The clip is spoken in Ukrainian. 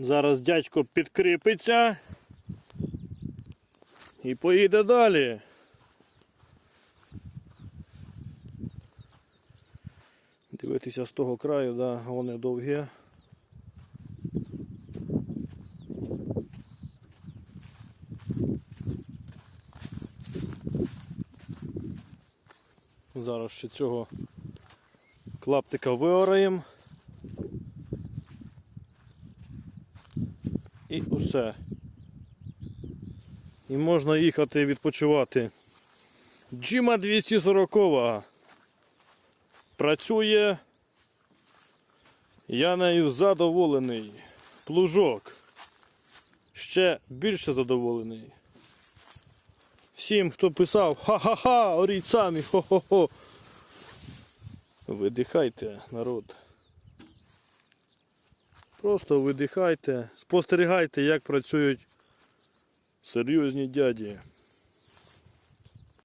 Зараз дядько підкріпиться і поїде далі. Дивитися з того краю, да, вони довгі. Зараз ще цього клаптика виораємо. І усе. І можна їхати відпочивати. Джима 240 працює. Я нею задоволений. Плужок. Ще більше задоволений. Всім, хто писав ха-ха-ха, оріть хо-хо-хо. Видихайте, народ. Просто видихайте, спостерігайте, як працюють серйозні дяді.